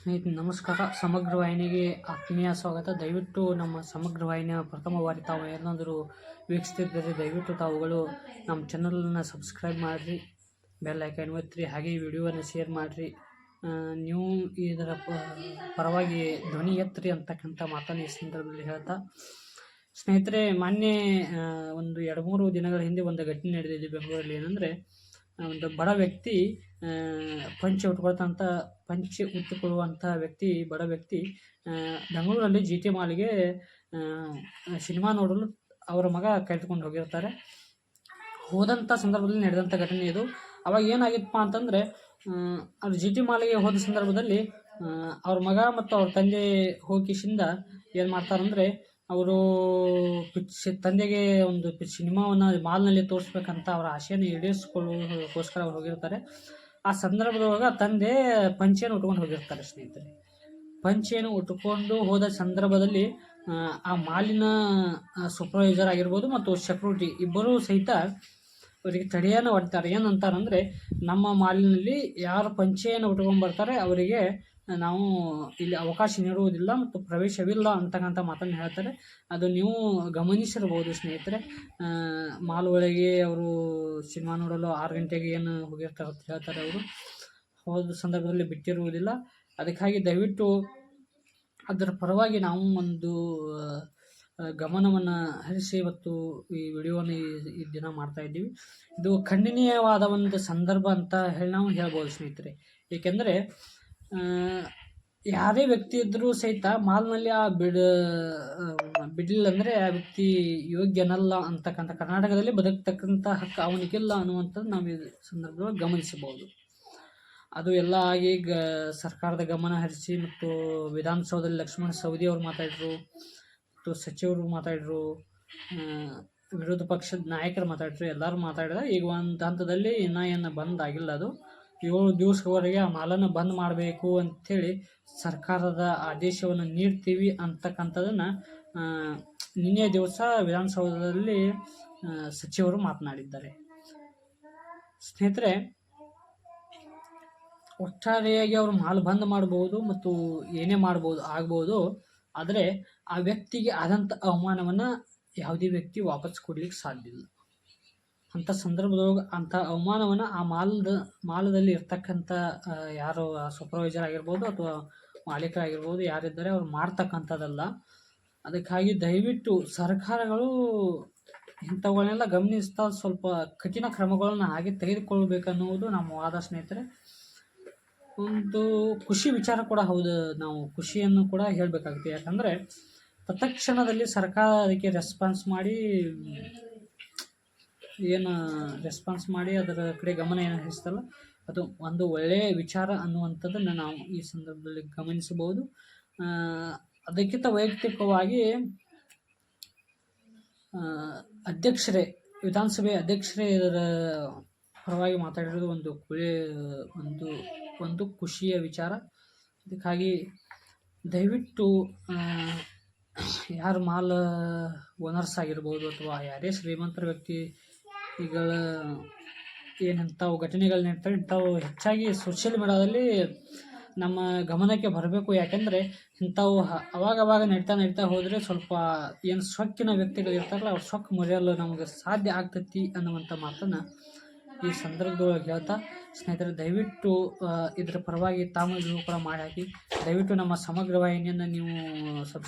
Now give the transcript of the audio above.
ಸ್ನೇಹಿತರೆ, ನಮಸ್ಕಾರ. ಸಮಗ್ರ ವಾಹಿನಿಗೆ ಆತ್ಮೀಯ ಸ್ವಾಗತ. ದಯವಿಟ್ಟು ನಮ್ಮ ಸಮಗ್ರ ವಾಹಿನಿಯ ಪ್ರಥಮ ಬಾರಿ ತಾವು ಏನಾದರೂ ವೀಕ್ಷಿಸ್ತಿದ್ದರೆ ದಯವಿಟ್ಟು ತಾವುಗಳು ನಮ್ಮ ಚಾನಲನ್ನು ಸಬ್ಸ್ಕ್ರೈಬ್ ಮಾಡಿರಿ, ಬೆಲ್ ಐಕನ್ ಒತ್ತಿರಿ, ಹಾಗೆ ಈ ವಿಡಿಯೋವನ್ನು ಶೇರ್ ಮಾಡಿರಿ. ನೀವು ಇದರ ಪರವಾಗಿ ಧ್ವನಿ ಎತ್ತರಿ ಅಂತಕ್ಕಂಥ ಮಾತನ್ನು ಈ ಸಂದರ್ಭದಲ್ಲಿ ಹೇಳ್ತಾ. ಸ್ನೇಹಿತರೆ ಮೊನ್ನೆ ಒಂದು ಎರಡು ಮೂರು ದಿನಗಳ ಹಿಂದೆ ಒಂದು ಘಟನೆ ನಡೆದಿದೆ ಬೆಂಗಳೂರಲ್ಲಿ. ಏನಂದರೆ ಒಂದು ಬಡ ವ್ಯಕ್ತಿ ಪಂಚೆ ಉಟ್ಕೊಳ್ತಂಥ ಪಂಚೆ ಉಟ್ಟುಕೊಳ್ಳುವಂಥ ವ್ಯಕ್ತಿ, ಬಡ ವ್ಯಕ್ತಿ ಬೆಂಗಳೂರಲ್ಲಿ ಜಿ ಟಿ ಮಾಲ್ಗೆ ಸಿನಿಮಾ ನೋಡಲು ಅವರ ಮಗ ಕರೆದುಕೊಂಡು ಹೋಗಿರ್ತಾರೆ. ಹೋದಂಥ ಸಂದರ್ಭದಲ್ಲಿ ನಡೆದಂಥ ಘಟನೆ ಇದು. ಅವಾಗ ಏನಾಗಿತ್ತಪ್ಪ ಅಂತಂದರೆ ಅವ್ರು ಜಿ ಟಿ ಮಾಲಿಗೆ ಹೋದ ಸಂದರ್ಭದಲ್ಲಿ ಅವ್ರ ಮಗ ಮತ್ತು ಅವ್ರ ತಂದೆ ಹೋಗಿಸಿಂದ ಏನು ಮಾಡ್ತಾರಂದರೆ ಅವರು ಪಿಚ್ ತಂದೆಗೆ ಒಂದು ಪಿಚ್ ಸಿನಿಮಾವನ್ನು ಮಾಲ್ನಲ್ಲಿ ತೋರಿಸ್ಬೇಕಂತ ಅವರ ಆಸೆಯನ್ನು ಈಡೇರಿಸ್ಕೊಳ್ಳೋಕ್ಕೋಸ್ಕರ ಅವ್ರು ಹೋಗಿರ್ತಾರೆ. ಆ ಸಂದರ್ಭದೊಳಗೆ ತಂದೆ ಪಂಚೆಯನ್ನು ಉಟ್ಕೊಂಡು ಹೋಗಿರ್ತಾರೆ ಸ್ನೇಹಿತರೆ. ಪಂಚೆಯನ್ನು ಉಟ್ಕೊಂಡು ಹೋದ ಸಂದರ್ಭದಲ್ಲಿ ಆ, ಆ ಮಾಲಿನ ಸೂಪರ್ವೈಸರ್ ಆಗಿರ್ಬೋದು ಮತ್ತು ಸೆಕ್ಯೂರಿಟಿ ಇಬ್ಬರೂ ಸಹಿತ ಅವರಿಗೆ ತಡೆಯನ್ನು ಹೊಡ್ತಾರೆ. ಏನಂತಾರಂದರೆ ನಮ್ಮ ಮಾಲಿನಲ್ಲಿ ಯಾರು ಪಂಚೆಯನ್ನು ಉಟ್ಕೊಂಡು ಬರ್ತಾರೆ ಅವರಿಗೆ ನಾವು ಇಲ್ಲಿ ಅವಕಾಶ ನೀಡುವುದಿಲ್ಲ ಮತ್ತು ಪ್ರವೇಶವಿಲ್ಲ ಅಂತಕ್ಕಂಥ ಮಾತನ್ನು ಹೇಳ್ತಾರೆ. ಅದು ನೀವು ಗಮನಿಸಿರ್ಬೋದು ಸ್ನೇಹಿತರೆ. ಮಾಲ್ ಒಳಗೆ ಅವರು ಸಿನಿಮಾ ನೋಡಲು ಆರು ಗಂಟೆಗೆ ಏನು ಹೋಗಿರ್ತಾರೆ ಅಂತ ಹೇಳ್ತಾರೆ ಅವರು. ಹೋದ ಸಂದರ್ಭದಲ್ಲಿ ಬಿಟ್ಟಿರುವುದಿಲ್ಲ. ಅದಕ್ಕಾಗಿ ದಯವಿಟ್ಟು ಅದರ ಪರವಾಗಿ ನಾವು ಒಂದು ಗಮನವನ್ನು ಹರಿಸಿ ಮತ್ತು ಈ ವಿಡಿಯೋನ ಈ- ದಿನ ಮಾಡ್ತಾ ಇದ್ದೀವಿ. ಇದು ಖಂಡನೀಯವಾದ ಒಂದು ಸಂದರ್ಭ ಅಂತ ಹೇಳಿ ನಾವು ಹೇಳ್ಬೋದು ಸ್ನೇಹಿತರೆ. ಏಕೆಂದರೆ ಯಾರೇ ವ್ಯಕ್ತಿ ಇದ್ದರೂ ಸಹಿತ ಮಾಲ್ನಲ್ಲಿ ಆ ಬಿಡ ಬಿಡಲಿಲ್ಲ ಅಂದರೆ ಆ ವ್ಯಕ್ತಿ ಯೋಗ್ಯನಲ್ಲ ಅಂತಕ್ಕಂಥ ಕರ್ನಾಟಕದಲ್ಲಿ ಬದುಕ್ತಕ್ಕಂಥ ಹಕ್ಕು ಅವನಿಗಿಲ್ಲ ಅನ್ನುವಂಥದ್ದು ನಾವು ಈ ಸಂದರ್ಭದಲ್ಲಿ ಗಮನಿಸಬಹುದು. ಅದು ಎಲ್ಲ ಆಗಿ ಗ, ಸರ್ಕಾರದ ಗಮನ ಹರಿಸಿ ಮತ್ತು ವಿಧಾನಸೌಧದಲ್ಲಿ ಲಕ್ಷ್ಮಣ ಸವದಿ ಅವರು ಮಾತಾಡಿದ್ರು, ಮತ್ತು ಸಚಿವರು ಮಾತಾಡಿದ್ರು ವಿರೋಧ ಪಕ್ಷದ ನಾಯಕರು ಮಾತಾಡಿದ್ರು, ಎಲ್ಲರೂ ಮಾತಾಡಿದ ಈಗ ಒಂದು ಹಂತದಲ್ಲಿ ಇನ್ನೂ ಏನು ಬಂದಾಗಿಲ್ಲ ಅದು. ಏಳು ದಿವಸವರೆಗೆ ಆ ಮಾಲನ್ನು ಬಂದ್ ಮಾಡಬೇಕು ಅಂಥೇಳಿ ಸರ್ಕಾರದ ಆದೇಶವನ್ನು ನೀಡ್ತೀವಿ ಅಂತಕ್ಕಂಥದ್ದನ್ನು ನಿನ್ನೆ ದಿವಸ ವಿಧಾನಸೌಧದಲ್ಲಿ ಸಚಿವರು ಮಾತನಾಡಿದ್ದಾರೆ. ಸ್ನೇಹಿತರೆ, ಒಟ್ಟಾರೆಯಾಗಿ ಅವರು ಮಾಲ್ ಬಂದ್ ಮಾಡ್ಬೋದು ಮತ್ತು ಏನೇ ಮಾಡ್ಬೋದು, ಆಗ್ಬೋದು, ಆದರೆ ಆ ವ್ಯಕ್ತಿಗೆ ಆದಂಥ ಅವಮಾನವನ್ನು ಯಾವುದೇ ವ್ಯಕ್ತಿ ವಾಪಸ್ ಕೊಡ್ಲಿಕ್ಕೆ ಸಾಧ್ಯ ಇಲ್ಲ. ಅಂಥ ಸಂದರ್ಭದೊಳಗೆ ಅಂಥ ಅವಮಾನವನ್ನು ಆ ಮಾಲ್ದ, ಮಾಲದಲ್ಲಿ ಇರ್ತಕ್ಕಂಥ ಯಾರು ಸೂಪರ್ವೈಸರ್ ಆಗಿರ್ಬೋದು ಅಥವಾ ಮಾಲೀಕರಾಗಿರ್ಬೋದು ಯಾರಿದ್ದಾರೆ ಅವ್ರು ಮಾಡ್ತಕ್ಕಂಥದ್ದಲ್ಲ. ಅದಕ್ಕಾಗಿ ದಯವಿಟ್ಟು ಸರ್ಕಾರಗಳು ಇಂಥವುಗಳನ್ನೆಲ್ಲ ಗಮನಿಸ್ತಾ ಸ್ವಲ್ಪ ಕಠಿಣ ಕ್ರಮಗಳನ್ನು ಹಾಗೆ ತೆಗೆದುಕೊಳ್ಬೇಕನ್ನುವುದು ನಮ್ಮ ವಾದ ಸ್ನೇಹಿತರೆ. ಒಂದು ಖುಷಿ ವಿಚಾರ ಕೂಡ ಹೌದು. ನಾವು ಖುಷಿಯನ್ನು ಕೂಡ ಹೇಳಬೇಕಾಗುತ್ತೆ. ಯಾಕಂದರೆ ತತ್ಕ್ಷಣದಲ್ಲಿ ಸರ್ಕಾರ ಅದಕ್ಕೆ ರೆಸ್ಪಾನ್ಸ್ ಮಾಡಿ ಏನು ರೆಸ್ಪಾನ್ಸ್ ಮಾಡಿ ಅದರ ಕಡೆ ಗಮನ ಏನು ಹರಿಸ್ತಲ್ಲ, ಅದು ಒಂದು ಒಳ್ಳೆಯ ವಿಚಾರ ಅನ್ನುವಂಥದ್ದನ್ನು ನಾವು ಈ ಸಂದರ್ಭದಲ್ಲಿ ಗಮನಿಸಬಹುದು. ಅದಕ್ಕಿಂತ ವೈಯಕ್ತಿಕವಾಗಿ ಅಧ್ಯಕ್ಷರೇ, ವಿಧಾನಸಭೆ ಅಧ್ಯಕ್ಷರೇ ಇದರ ಪರವಾಗಿ ಮಾತಾಡಿರೋದು ಒಂದು ಕುಳಿ, ಒಂದು ಒಂದು ಖುಷಿಯ ವಿಚಾರ. ಅದಕ್ಕಾಗಿ ದಯವಿಟ್ಟು ಯಾರು ಮಾಲ್ ಓನರ್ಸ್ ಆಗಿರ್ಬೋದು ಅಥವಾ ಯಾರೇ ಶ್ರೀಮಂತರ ವ್ಯಕ್ತಿಗಳ ಏನಂಥವು ಘಟನೆಗಳು ನಡೀತವೆ ಇಂಥವು ಹೆಚ್ಚಾಗಿ ಸೋಷಿಯಲ್ ಮೀಡಿಯಾದಲ್ಲಿ ನಮ್ಮ ಗಮನಕ್ಕೆ ಬರಬೇಕು. ಯಾಕೆಂದರೆ ಇಂಥವು ಅವಾಗ ಅವಾಗವಾಗ ನಡೀತಾ ನಡೀತಾ ಹೋದರೆ ಸ್ವಲ್ಪ ಏನು ಸೊಕ್ಕಿನ ವ್ಯಕ್ತಿಗಳು ಇರ್ತಾರಲ್ಲ, ಅವ್ರು ಸೊಕ್ಕು ಮುರಿಯಲು ನಮಗೆ ಸಾಧ್ಯ ಆಗ್ತೈತಿ ಅನ್ನುವಂಥ ಮಾತನ್ನು ಈ ಸಂದರ್ಭದೊಳಗೆ ಹೇಳ್ತಾ, ಸ್ನೇಹಿತರೆ, ದಯವಿಟ್ಟು ಇದರ ಪರವಾಗಿ ತಾವು ಕೂಡ ಮಾಡಿ ಹಾಕಿ, ದಯವಿಟ್ಟು ನಮ್ಮ ಸಮಗ್ರ ವಾಹಿನಿಯನ್ನು ನೀವು ಸಬ್ಸ್